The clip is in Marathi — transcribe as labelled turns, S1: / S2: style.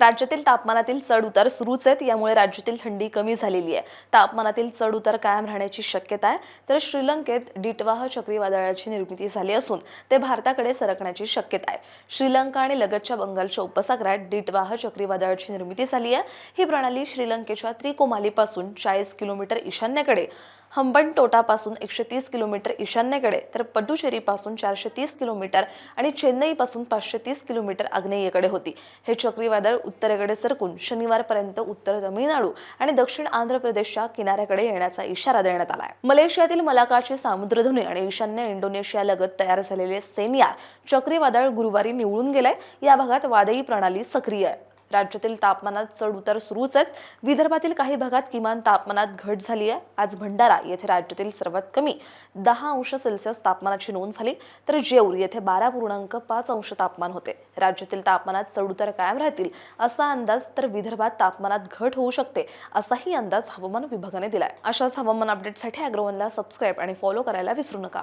S1: राज्यातील तापमानातील चढ उतार सुरूच आहेत. यामुळे राज्यातील थंडी कमी झालेली आहे. तापमानातील चढ उतार कायम राहण्याची शक्यता आहे. तर श्रीलंकेत डिटवाह चक्रीवादळाची निर्मिती झाली असून ते भारताकडे सरकण्याची शक्यता आहे. श्रीलंका आणि लगतच्या बंगालच्या उपसागरात डिटवाह चक्रीवादळाची निर्मिती झाली आहे. ही प्रणाली श्रीलंकेच्या त्रिकोमालीपासून चाळीस किलोमीटर ईशान्येकडे हंबनटोटापासून एकशे तीस किलोमीटर ईशान्येकडे तर पडुचेरीपासून चारशे तीस किलोमीटर आणि चेन्नईपासून पाचशे तीस किलोमीटर आग्नेयेकडे होती. हे चक्रीवादळ उत्तरेकडे सरकून शनिवारपर्यंत उत्तर तामिळनाडू आणि दक्षिण आंध्र प्रदेशच्या किनाऱ्याकडे येण्याचा इशारा देण्यात आला आहे मलेशियातील मलाकाची सामुद्रधुनी आणि ईशान्य इंडोनेशियालगत तयार झालेले सेनियार चक्रीवादळ गुरुवारी निवळून गेलंय. या भागात वादळी प्रणाली सक्रिय आहे. राज्यातील तापमानात चढ उतार सुरूच आहेत. विदर्भातील काही भागात किमान तापमानात घट झाली आहे. आज भंडारा येथे राज्यातील सर्वात कमी दहा अंश सेल्सिअस तापमानाची नोंद झाली. तर जेऊर येथे बारा पूर्णांक पाच अंश तापमान होते. राज्यातील तापमानात चढ उतार कायम राहतील असा अंदाज तर विदर्भात तापमानात घट होऊ शकते असाही अंदाज हवामान विभागाने दिलाय. अशाच हवामान अपडेटसाठी अॅग्रोवनला सबस्क्राईब आणि फॉलो करायला विसरू नका.